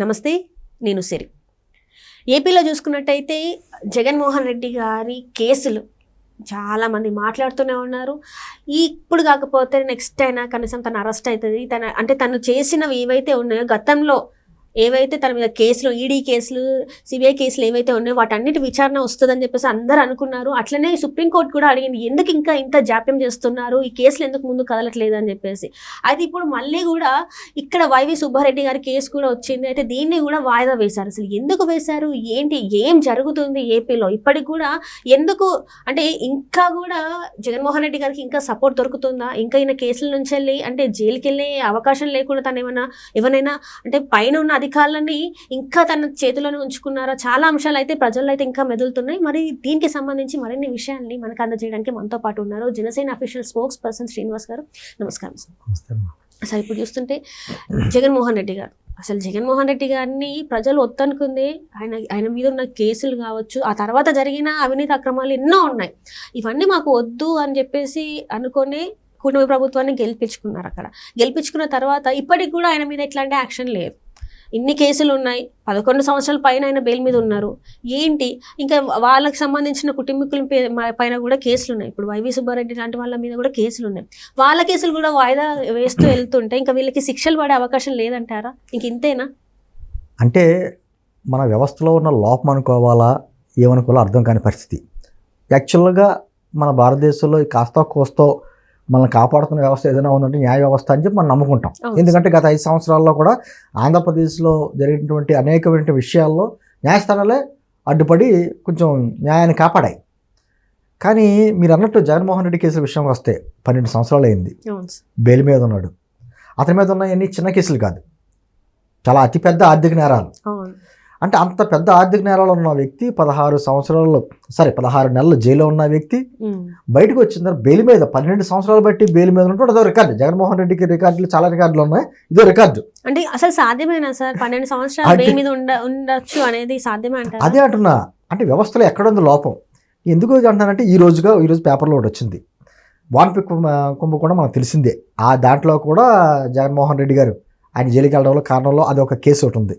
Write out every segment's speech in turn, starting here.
నమస్తే నేను సిరి. ఏపీలో చూసుకున్నట్టయితే జగన్మోహన్ రెడ్డి గారి కేసులు చాలామంది మాట్లాడుతూనే ఉన్నారు. ఈ ఇప్పుడు కాకపోతే నెక్స్ట్ అయినా కనీసం తను అరెస్ట్ అవుతుంది. తన అంటే తను చేసినవి ఏవైతే ఉన్నాయో గతంలో ఏవైతే తన మీద కేసులు ఈడీ కేసులు సిబిఐ కేసులు ఏవైతే ఉన్నాయో వాటన్నిటి విచారణ వస్తుందని చెప్పేసి అందరూ అనుకున్నారు. అట్లనే సుప్రీంకోర్టు కూడా అడిగింది ఎందుకు ఇంకా ఇంత జాప్యం చేస్తున్నారు? ఈ కేసులు ఎందుకు ముందు కదలట్లేదు? అని చెప్పేసి. అయితే ఇప్పుడు మళ్ళీ కూడా ఇక్కడ వైవి సుబ్బారెడ్డి గారి కేసు కూడా వచ్చింది. అయితే దీన్ని కూడా వాయిదా వేశారు. అసలు ఎందుకు వేశారు? ఏంటి? ఏం జరుగుతుంది ఏపీలో? ఇప్పటికి కూడా ఎందుకు? అంటే ఇంకా కూడా జగన్మోహన్ రెడ్డి గారికి ఇంకా సపోర్ట్ దొరుకుతుందా? ఇంకా ఈయన కేసుల నుంచి వెళ్ళి అంటే జైలుకి వెళ్ళే అవకాశం లేకుండా తను ఏమైనా ఎవరైనా అంటే పైన ఉన్న అధికారులని ఇంకా తన చేతిలోనే ఉంచుకున్నారా? చాలా అంశాలు అయితే ప్రజల్లో అయితే ఇంకా మెదులుతున్నాయి. మరి దీనికి సంబంధించి మరిన్ని విషయాల్ని మనకు అందజేయడానికి మనతో పాటు ఉన్నారు Janasena official spokesperson Srinivas గారు. నమస్కారం సార్. ఇప్పుడు చూస్తుంటే జగన్మోహన్ రెడ్డి గారు. అసలు జగన్మోహన్ రెడ్డి గారిని ప్రజలు వద్దనుకుంది ఆయన ఆయన మీద ఉన్న కేసులు కావచ్చు ఆ తర్వాత జరిగిన అవినీతి అక్రమాలు ఎన్నో ఉన్నాయి. ఇవన్నీ మాకు వద్దు అని చెప్పేసి అనుకొని కుటుంబ ప్రభుత్వాన్ని గెలిపించుకున్నారు అక్కడ. గెలిపించుకున్న తర్వాత ఇప్పటికి కూడా ఆయన మీద ఎట్లాంటి యాక్షన్ లేదు. ఇన్ని కేసులు ఉన్నాయి. పదకొండు సంవత్సరాల పైన ఆయన బెయిల్ మీద ఉన్నారు. ఏంటి? ఇంకా వాళ్ళకి సంబంధించిన కుటుంబీకుల మా- పైన కూడా కేసులు ఉన్నాయి. ఇప్పుడు వైవి సుబ్బారెడ్డి లాంటి వాళ్ళ మీద కూడా కేసులు ఉన్నాయి. వాళ్ళ కేసులు కూడా వాయిదా వేస్తూ వెళ్తుంటే ఇంకా వీళ్ళకి శిక్షలు పడే అవకాశం లేదంటారా? ఇంక ఇంతేనా? అంటే మన వ్యవస్థలో ఉన్న లోపం అనుకోవాలా? ఏమనుకోవాలో అర్థం కాని పరిస్థితి. యాక్చువల్గా మన భారతదేశంలో కాస్త కోస్తో మనల్ని కాపాడుతున్న వ్యవస్థ ఏదైనా ఉందంటే న్యాయ వ్యవస్థ అని చెప్పి మనం నమ్ముకుంటాం. ఎందుకంటే గత ఐదు సంవత్సరాల్లో కూడా ఆంధ్రప్రదేశ్లో జరిగినటువంటి అనేకమైన విషయాల్లో న్యాయస్థానాలే అడ్డుపడి కొంచెం న్యాయాన్ని కాపాడాయి. కానీ మీరు అన్నట్టు జగన్మోహన్ రెడ్డి కేసుల విషయం వస్తే పన్నెండు సంవత్సరాలు అయింది. బెయిల్ మీద ఉన్నాడు. అతని మీద ఉన్నవన్నీ చిన్న కేసులు కాదు. చాలా అతిపెద్ద ఆర్థిక నేరాలు. అంటే అంత పెద్ద ఆర్థిక నేరాలు ఉన్న వ్యక్తి పదహారు సంవత్సరాలు సరే పదహారు నెలలు జైల్లో ఉన్న వ్యక్తి. బయటకు వచ్చిన తర్వాత బెయిల్ మీద పన్నెండు సంవత్సరాలు బట్టి బెయిల్ మీద ఉన్నట్టు అదో రికార్డు. జగన్మోహన్ రెడ్డికి రికార్డులు చాలా రికార్డులు ఉన్నాయి. ఇదో రికార్డు. అంటే అసలు సాధ్యమేనా సార్? పన్నెండు సంవత్సరాలు బెయిల్ మీద ఉండ ఉండొచ్చు అనేది సాధ్యమే అదే అంటున్నా. అంటే వ్యవస్థలో ఎక్కడుంది లోపం? ఎందుకు అంటున్నానంటే ఈ రోజుగా ఈరోజు పేపర్లో ఒకటి వచ్చింది. వాన్పిక్ కుంభ కూడా మనకు తెలిసిందే. ఆ దాంట్లో కూడా జగన్మోహన్ రెడ్డి గారు ఆయన జైలుకి వెళ్ళడంలో కారణంలో అది ఒక కేసు ఒకటి ఉంది.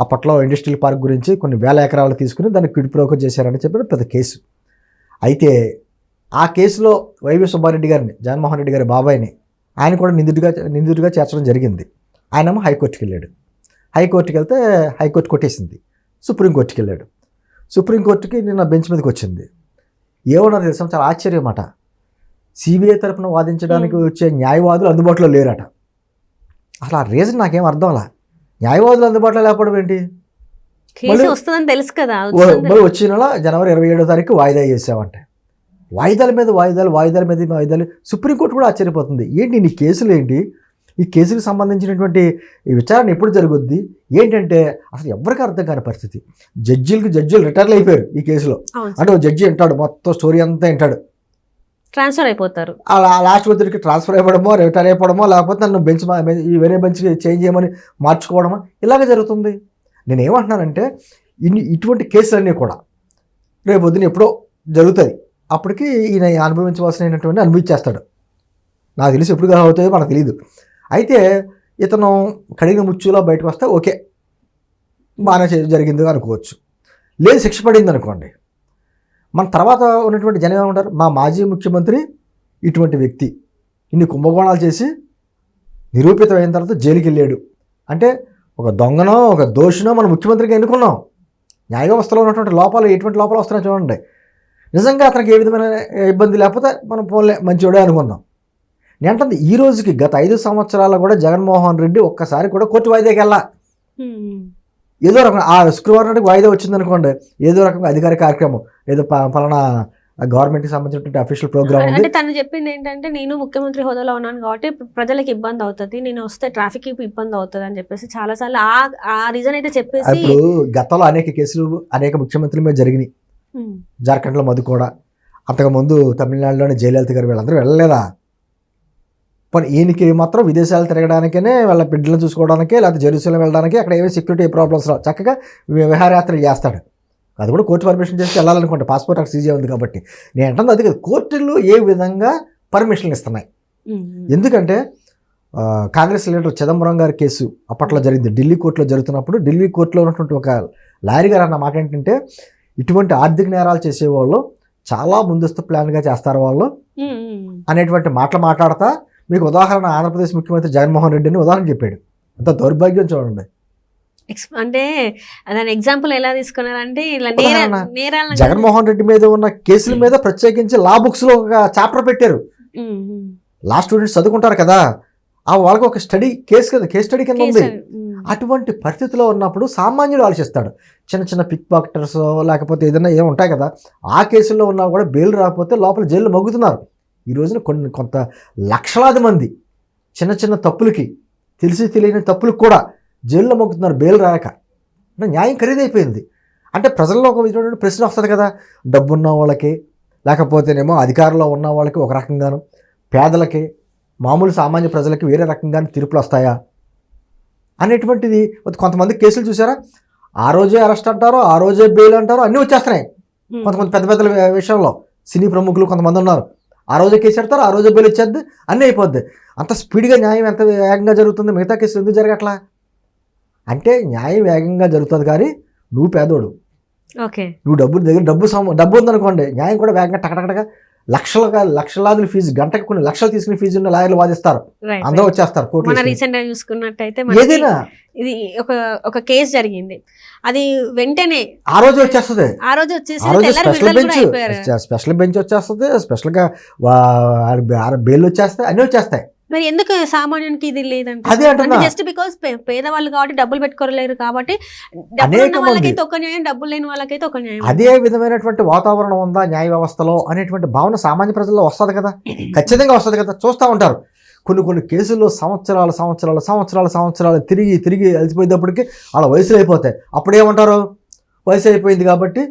అప్పట్లో ఇండస్ట్రియల్ పార్క్ గురించి కొన్ని వేల ఎకరాలు తీసుకుని దాన్ని క్విడ్ ప్రోకర్ చేశారని చెప్పి పెద్ద కేసు. అయితే ఆ కేసులో వైవి సుబ్బారెడ్డి గారిని జగన్మోహన్ రెడ్డి గారి బాబాయిని ఆయన కూడా నిందితుడిగా నిందితుడిగా చేర్చడం జరిగింది. ఆయనేమో హైకోర్టుకి వెళ్ళాడు. హైకోర్టుకి వెళ్తే హైకోర్టు కొట్టేసింది. సుప్రీంకోర్టుకి వెళ్ళాడు. సుప్రీంకోర్టుకి నిన్న బెంచ్ మీదకి వచ్చింది. ఏమన్నారు తెలుసా చాలా ఆశ్చర్యం అన్నమాట సిబిఐ తరపున వాదించడానికి వచ్చే న్యాయవాదులు అందుబాటులో లేరట. అసలు ఆ రీజన్ నాకేం అర్థం అలా న్యాయవాదులు అందుబాటులో లేకపోవడం ఏంటి? వస్తుందని తెలుసు కదా. మరి వచ్చే నెల జనవరి ఇరవై ఏడో తారీఖు వాయిదా చేసావంటే వాయిదాల మీద వాయిదాలు వాయిదాల మీద వాయిదాలు. సుప్రీంకోర్టు కూడా ఆశ్చర్యపోతుంది. ఏంటి నీ కేసులు ఏంటి? ఈ కేసుకు సంబంధించినటువంటి ఈ విచారణ ఎప్పుడు జరుగుద్ది? ఏంటంటే అసలు ఎవరికి అర్థం కాని పరిస్థితి. జడ్జీలకు జడ్జీలు రిటైర్లు అయిపోయారు ఈ కేసులో. అంటే జడ్జి వింటాడు మొత్తం స్టోరీ అంతా వింటాడు. ట్రాన్స్ఫర్ అయిపోతారు. ఆ లాస్ట్ ఒత్తిడికి ట్రాన్స్ఫర్ అయిపోవడమో రిటైర్ అయిపోవడమో లేకపోతే నన్ను బెంచ్ మా- ఈ వేరే బెంచ్కి చేంజ్ చేయమని మార్చుకోవడమో? ఇలాగే జరుగుతుంది. నేను ఏమంటున్నానంటే ఇన్ని ఇటువంటి కేసులన్నీ కూడా రేపు పొద్దున ఎప్పుడో జరుగుతుంది అప్పటికి ఈయన అనుభవించవలసినటువంటి అనుభవించేస్తాడు నాకు తెలిసి ఎప్పుడు అవుతుందో మనకు తెలియదు అయితే ఇతను కడిగిన ముచ్చులో బయటకు వస్తే ఓకే బాగానే జరిగింది అనుకోవచ్చు. లేదు శిక్ష పడింది అనుకోండి మన తర్వాత ఉన్నటువంటి జనం ఏమంటారు? మా మాజీ ముఖ్యమంత్రి ఇటువంటి వ్యక్తి. ఇన్ని కుంభకోణాలు చేసి నిరూపితమైన తర్వాత జైలుకి వెళ్ళాడు అంటే ఒక దొంగనో ఒక దోషినో మన ముఖ్యమంత్రిగా ఎన్నుకున్నాం. న్యాయ వ్యవస్థలో ఉన్నటువంటి లోపాలు ఎటువంటి లోపాలు వస్తున్నాయి చూడండి. నిజంగా అతనికి ఏ విధమైన ఇబ్బంది లేకపోతే మనం పోన్లే మంచివాడే అనుకుందాం. నేను అంటుంది ఈ రోజుకి గత ఐదు సంవత్సరాలు కూడా జగన్మోహన్ రెడ్డి ఒక్కసారి కూడా కోర్టు వాయిదాకి వెళ్ళా ఏదో రకం ఆ శుక్రవారం నాటికి వాయిదా వచ్చింది అనుకోండి ఏదో రకంగా అధికార కార్యక్రమం ఏదో పలానా గవర్నమెంట్కి సంబంధించినటువంటి అఫీషియల్ ప్రోగ్రామ్ అంటే తను చెప్పింది ఏంటంటే నేను ముఖ్యమంత్రి హోదాలో ఉన్నాను కాబట్టి ప్రజలకు ఇబ్బంది అవుతుంది నేను వస్తే ట్రాఫిక్ ఇబ్బంది అవుతుంది అని చెప్పేసి చాలా సార్లు ఆ ఆ రీజన్ అయితే చెప్పేసి ఇప్పుడు గతంలో అనేక కేసులు అనేక ముఖ్యమంత్రుల మీద జరిగినాయి. ఉమ్. జార్ఖండ్లో మధు కూడా. అంతకుముందు తమిళనాడులోని జయలలిత గారు వీళ్ళందరూ వెళ్ళలేదా? పోనీ ఈయనకి మాత్రం విదేశాలు తిరగడానికనే వాళ్ళ బిడ్డలను చూసుకోవడానికే లేకపోతే జెరూసలం వెళ్ళడానికి అక్కడ ఏమీ సెక్యూరిటీ ప్రాబ్లమ్స్ రావు. చక్కగా వి- విహారయాత్రలు చేస్తాడు. అది కూడా కోర్టు పర్మిషన్ చేసి వెళ్ళాలనుకుంటే పాస్పోర్ట్ అక్కడ సీజీ ఉంది కాబట్టి. నేను అంటుంది అది కాదు. కోర్టులు ఏ విధంగా పర్మిషన్లు ఇస్తున్నాయి. ఎందుకంటే కాంగ్రెస్ లీడర్ చిదంబరం గారి కేసు అప్పట్లో జరిగింది. ఢిల్లీ కోర్టులో జరుగుతున్నప్పుడు ఢిల్లీ కోర్టులో ఉన్నటువంటి ఒక లాయర్ గారు అన్న మాట ఏంటంటే ఇటువంటి ఆర్థిక నేరాలు చేసేవాళ్ళు చాలా ముందస్తు ప్లాన్గా చేస్తారు వాళ్ళు. అనేటువంటి మాటలు మాట్లాడతా మీకు ఉదాహరణ ఆంధ్రప్రదేశ్ ముఖ్యమంత్రి జగన్మోహన్ రెడ్డిని ఉదాహరణ చెప్పాడు. ఎంత దౌర్భాగ్యం చూడండి. అంటే దాని ఎగ్జాంపుల్ ఎలా తీసుకున్నారంటే ఇలా జగన్మోహన్ రెడ్డి మీద ఉన్న కేసుల మీద ప్రత్యేకించి లా బుక్స్లో ఒక చాప్టర్ పెట్టారు. లా స్టూడెంట్స్ చదువుకుంటారు కదా ఆ వాళ్ళకి ఒక స్టడీ కేసు కదా కేస్ స్టడీ కింద ఉంది. ఉమ్. అటువంటి పరిస్థితిలో ఉన్నప్పుడు సామాన్యుడు ఆలోచిస్తాడు. చిన్న చిన్న పిక్ పాకెటర్స్ లేకపోతే ఏదైనా ఏమి ఉంటాయి కదా ఆ కేసుల్లో ఉన్నా కూడా బెయిల్ రాకపోతే లోపల జైల్లో మగ్గుతున్నారు. ఈ రోజున కొన్ని కొంత లక్షలాది మంది చిన్న చిన్న తప్పులకి తెలిసి తెలియని తప్పులకు కూడా జైల్లో మగ్గుతున్నారు బెయిల్ రాక న్యాయం ఖరీదైపోయింది. అంటే ప్రజల్లో ఒక విధమైన ప్రశ్న వస్తుంది కదా డబ్బున్న వాళ్ళకి లేకపోతేనేమో అధికారంలో ఉన్న వాళ్ళకి ఒక రకంగాను పేదలకి మామూలు సామాన్య ప్రజలకి వేరే రకంగాను తీర్పులు వస్తాయా? అనేటువంటిది కొంతమంది కేసులు చూసారా? ఆ రోజే అరెస్ట్ అంటారు ఆ రోజే బెయిల్ అంటారు అన్నీ వచ్చేస్తున్నాయి. కొంతమంది పెద్ద పెద్ద విషయంలో సినీ ప్రముఖులు కొంతమంది ఉన్నారు. ఆ రోజే కేసు పెడతారు ఆ రోజే బెయిల్ ఇచ్చేద్ది అన్నీ అయిపోద్ది. అంత స్పీడ్గా న్యాయం ఎంత వేగంగా జరుగుతుంది మిగతా కేసులు ఎందుకు జరగట్లా? అంటే న్యాయం వేగంగా జరుగుతుంది కానీ నువ్వు పేదోడు. ఓకే. నువ్వు డబ్బు దగ్గర డబ్బు సమ డబ్బు ఉందనుకోండి న్యాయం కూడా వేగంగా టకటకటగా లక్షలుగా లక్షలాదుల ఫీజు గంటకు కొన్ని లక్షలు తీసుకునే ఫీజు ఉన్న లాయర్లు వాదిస్తారు. అందరూ వచ్చేస్తారు మన కోర్టు రీసెంట్గా చూసుకున్నట్టయితే ఏదైనా ఇది ఒక ఒక కేసు జరిగింది. అది వెంటనే ఆ రోజు వచ్చేస్తుంది. ఆ రోజు వచ్చేసి స్పెషల్ బెంచ్ స్పెషల్ బెంచ్ వచ్చేస్తుంది స్పెషల్గా బెయిల్ వచ్చేస్తాయి అన్నీ వచ్చేస్తాయి. మరి ఎందుకు సామాన్యునికి ఇది లేదంటే అదే. జస్ట్ బికాస్ పేదవాళ్ళు కాబట్టి డబ్బులు పెట్టుకోలేరు కాబట్టి డబ్బులు ఉన్న. వాళ్ళకైతే ఒక న్యాయం డబ్బులు లేని వాళ్ళకైతే ఒక న్యాయం. అదే విధమైనటువంటి వాతావరణం ఉందా న్యాయ వ్యవస్థలో అనేటువంటి భావన సామాన్య ప్రజల్లో వస్తుంది కదా? ఖచ్చితంగా వస్తుంది కదా? చూస్తూ ఉంటారు. కొన్ని కొన్ని కేసుల్లో సంవత్సరాలు సంవత్సరాలు సంవత్సరాలు సంవత్సరాలు తిరిగి తిరిగి అలసిపోయేటప్పటికి వాళ్ళ వయసులు అయిపోతాయి. అప్పుడు ఏమంటారు వయసు అయిపోయింది కాబట్టి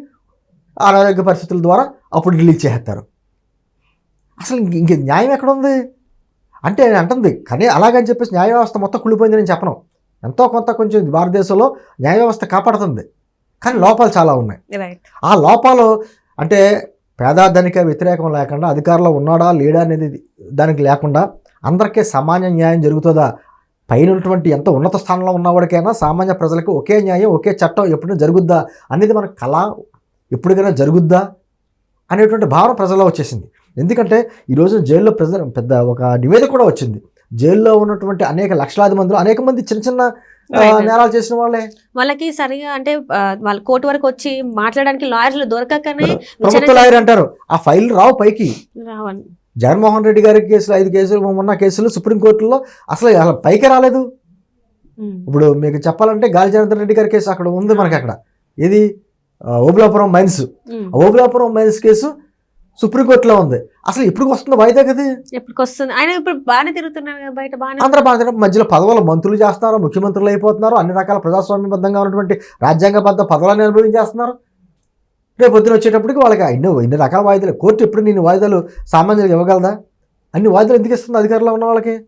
అనారోగ్య పరిస్థితుల ద్వారా అప్పుడు రిలీజ్ చేస్తారు అసలు ఇంక న్యాయం ఎక్కడ ఉంది అంటే నేను అంటుంది కానీ అలాగని చెప్పేసి న్యాయ వ్యవస్థ మొత్తం కుళ్ళిపోయింది నేను చెప్పను. ఎంతో కొంత కొంచెం భారతదేశంలో న్యాయ వ్యవస్థ కాపాడుతుంది. కానీ లోపాలు చాలా ఉన్నాయి. ఆ లోపాలు అంటే పేదాధనిక వ్యతిరేకం లేకుండా అధికారంలో ఉన్నాడా లేడా అనేది దానికి లేకుండా అందరికీ సామాన్య న్యాయం జరుగుతుందా? పైన ఉన్నటువంటి ఎంత ఉన్నత స్థానంలో ఉన్నవాడికైనా సామాన్య ప్రజలకు ఒకే న్యాయం ఒకే చట్టం ఎప్పుడైనా జరుగుద్దా? అనేది మన కళ ఎప్పటికైనా జరుగుద్దా? అనేటువంటి భావన ప్రజల్లో వచ్చేసింది. ఎందుకంటే ఈరోజు జైల్లో ప్రజ పెద్ద ఒక నివేదిక కూడా వచ్చింది. జైల్లో ఉన్నటువంటి అనేక లక్షలాది మందిలో అనేక మంది చిన్న చిన్న. నేరాలు చేసిన వాళ్ళే. వాళ్ళకి సరిగా అంటే వాళ్ళ కోర్టు వరకు వచ్చి మాట్లాడడానికి లాయర్లు దొరకకనే ప్రభుత్వ లాయర్ అంటారు. ఆ ఫైల్ రావు పైకి. జగన్మోహన్ రెడ్డి గారి కేసులు ఐదు కేసులు మొన్న కేసులు సుప్రీంకోర్టులో అసలు అసలు పైకి రాలేదు. ఇప్పుడు మీకు చెప్పాలంటే గాలి జనార్దన్ రెడ్డి గారి కేసు అక్కడ ఉంది మనకి అక్కడ. ఇది Obulapuram mines. Obulapuram mines case సుప్రీంకోర్టులో ఉంది. అసలు ఇప్పుడు వస్తుంది వాయిదా కదా? ఎప్పటికి వస్తుంది ఆయన ఇప్పుడు బాగానే తిరుగుతున్నారు బయట బాగానే భారత మధ్యలో పదవులు మంత్రులు చేస్తున్నారు ముఖ్యమంత్రులు అయిపోతున్నారు అన్ని రకాల ప్రజాస్వామ్యబద్ధంగా ఉన్నటువంటి రాజ్యాంగబద్ధ పదవులను అనుభవించేస్తున్నారు. రేపు పొద్దున వచ్చేటప్పటికి వాళ్ళకి ఎన్నో ఎన్ని రకాల వాయిదాలు కోర్టు ఎప్పుడు నేను వాయిదాలు సామాన్యులకు ఇవ్వగలదా? అన్ని వాయిదాలు ఎందుకు ఇస్తుంది అధికారంలో ఉన్న వాళ్ళకి?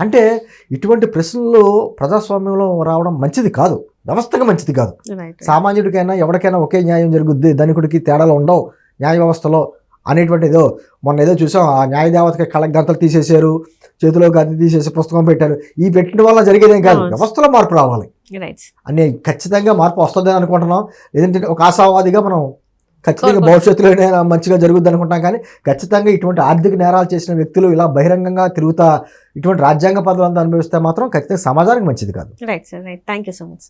అంటే ఇటువంటి ప్రశ్నలు ప్రజాస్వామ్యంలో రావడం మంచిది కాదు. వ్యవస్థగా మంచిది కాదు. సామాన్యుడికైనా ఎవరికైనా ఒకే న్యాయం జరుగుద్ది. ధనికుడికి తేడాలు ఉండవు. న్యాయ వ్యవస్థలో అనేటువంటి ఏదో మొన్న ఏదో చూసాం ఆ న్యాయ దేవతకి కళ్ళకి గంతలు తీసేశారు చేతిలో గంత తీసేసి పుస్తకం పెట్టారు. ఈ పెట్టిన వల్ల జరిగేదేం కాదు. వ్యవస్థలో మార్పు రావాలి. అనే ఖచ్చితంగా మార్పు వస్తుంది అనుకుంటున్నాం. లేదంటే ఒక ఆశావాదిగా మనం ఖచ్చితంగా. భవిష్యత్తులో మంచిగా జరుగుద్ది అనుకుంటాం కానీ ఖచ్చితంగా ఇటువంటి ఆర్థిక నేరాలు చేసిన వ్యక్తులు ఇలా బహిరంగంగా తిరుగుతా ఇటువంటి రాజ్యాంగ పదవులంతా అనుభవిస్తే మాత్రం ఖచ్చితంగా సమాజానికి మంచిది కాదు. Right sir right thank you so much